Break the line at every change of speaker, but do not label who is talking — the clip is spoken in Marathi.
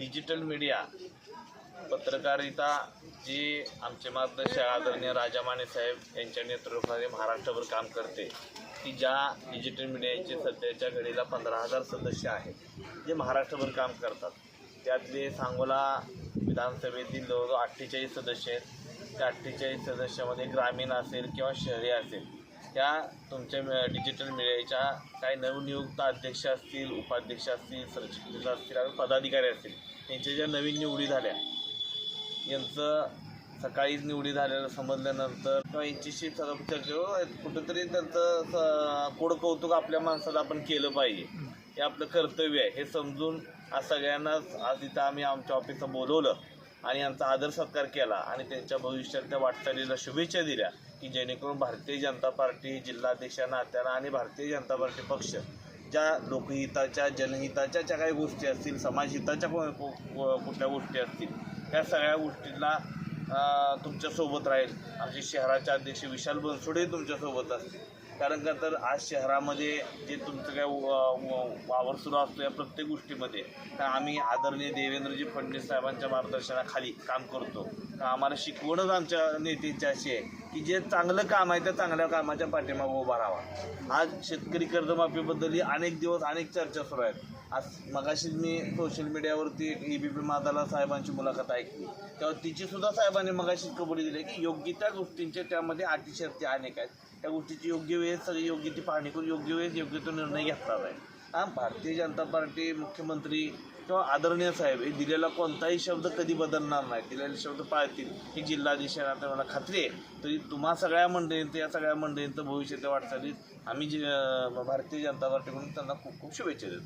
डिजिटल मीडिया पत्रकारिता जी आमचे मार्गदर्शक आदरणीय राजा माने साहेब यांच्या नेतृत्वाखाली महाराष्ट्रभर काम करते की ज्या डिजिटल मीडियाचे सध्याच्या घडीला पंधरा हजार सदस्य आहेत जे महाराष्ट्रभर काम करतात. त्यातले सांगोला विधानसभेतील जवळजवळ अठ्ठेचाळीस सदस्य आहेत. त्या अठ्ठेचाळीस सदस्यामध्ये ग्रामीण असेल किंवा शहरी असेल त्या तुमच्या डिजिटल मीडियाच्या काही नवनियुक्त अध्यक्ष असतील उपाध्यक्ष असतील सरचिटणीस असतील आणि पदाधिकारी असतील यांच्या ज्या नवीन निवडी झाल्या यांचं सकाळीच निवडी झालेलं समजल्यानंतर किंवा यांच्याशी चर्चा कुठंतरी त्यांचं स- कोड कौतुक आपल्या माणसाला आपण केलं पाहिजे. हे आपलं कर्तव्य आहे. हे समजून आज सगळ्यांनाच आज इथं आम्ही आमच्या ऑफिसला बोलवलं आणि यांचा आदर सत्कार केला आणि त्यांच्या भविष्यातल्या वाटचालीला शुभेच्छा दिल्या की जेणेकरून भारतीय जनता पार्टी जिल्हाध्यक्षा नात्यानं आणि भारतीय जनता पार्टी पक्ष ज्या लोकहिताच्या जनहिताच्या ज्या काही गोष्टी असतील समाजहिताच्या कुठल्या गोष्टी असतील त्या सगळ्या गोष्टींना तुमच्यासोबत राहील. आमचे शहराचे अध्यक्ष विशाल बनसोडे तुमच्यासोबत असतील. कारण का तर आज शहरामध्ये जे तुमचं काय वावर सुरू असतो या प्रत्येक गोष्टीमध्ये तर आम्ही आदरणीय देवेंद्रजी फडणवीस साहेबांच्या मार्गदर्शनाखाली काम करतो. तर आम्हाला शिकवणच आमच्या नेत्यांची अशी आहे की जे चांगलं काम आहे त्या चांगल्या कामाच्या पाठीमागं उभा राहावा. आज शेतकरी कर्जमाफीबद्दलही अनेक दिवस अनेक चर्चा सुरू आहेत. आज मगाशीच मी सोशल मीडियावरती एक ई बी पी मादाला साहेबांची मुलाखत ऐकली. तेव्हा तिची सुद्धा साहेबांनी मगाशीच कबुली दिली की योग्य त्या गोष्टींच्या त्यामध्ये अटी शर्ती अनेक आहेत. त्या गोष्टीची योग्य वेळेस सगळी योग्य ती पाहणी करून योग्य वेळेस योग्य तो निर्णय घेतला जाईल. हा भारतीय जनता पार्टी मुख्यमंत्री किंवा आदरणीय साहेब हे दिलेला कोणताही शब्द कधी बदलणार नाही. दिलेले शब्द पाळतील हे जिल्हाधीशांना मला खात्री आहे. तरी तुम्हा सगळ्या मंडळींचं या सगळ्या मंडळींचं भविष्याच्या वाटचालीत आम्ही जे भारतीय जनता पार्टीकडून त्यांना खूप खूप शुभेच्छा देतो.